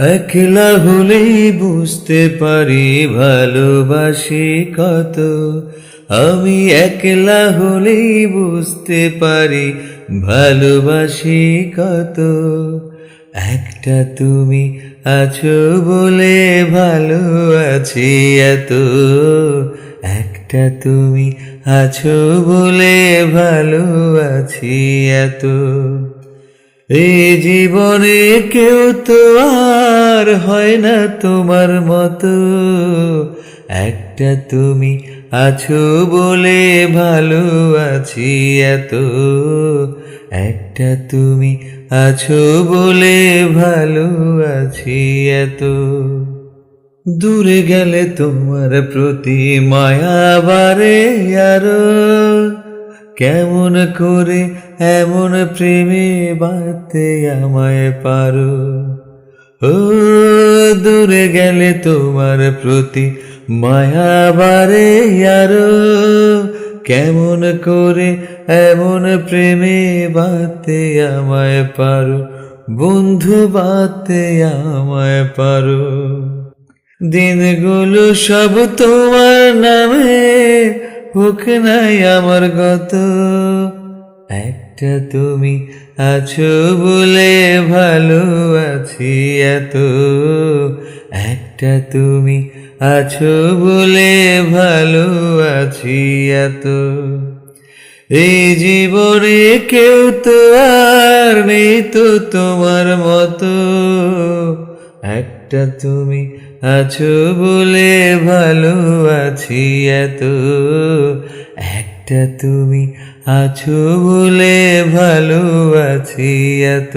একলা হলেই বুঝতে পারি ভালোবাসি কত। আমি একলা হলেই বুঝতে পারি ভালোবাসি কত। একটা তুমি আছো বলে ভালো আছি এত। একটা তুমি আছো বলে ভালো আছি এত। এই জীবনে কেউ তো আর হয় না তোমার মতো। একটা তুমি আছো বলে ভালো আছি এত। একটা তুমি আছো বলে ভালো আছি এত। দূরে গেলে তোমার প্রতি মায়া বারে আরও। কেমন করে এমন প্রেমে বাঁধতে আমায় পারো? ও, দূরে গেলে তোমার প্রতি মায়া বারে আরও। কেমন করে এমন প্রেমে বাঁধতে আমায় পারো? বন্ধু, বাঁধতে আমায় পারো। দিনগুলো সব তোমার নামে হোক নাই আমার গত। একটা তুমি আছো বলে ভালো আছি এত। একটা তুমি আছো বলে ভালো আছি এত। এই জীবনে কেউ তো আর নেই তো তোমার মতো। একটা তুমি আছো বলে ভালো আছি এত। একটা তুমি আছো বলে ভালো আছি এত।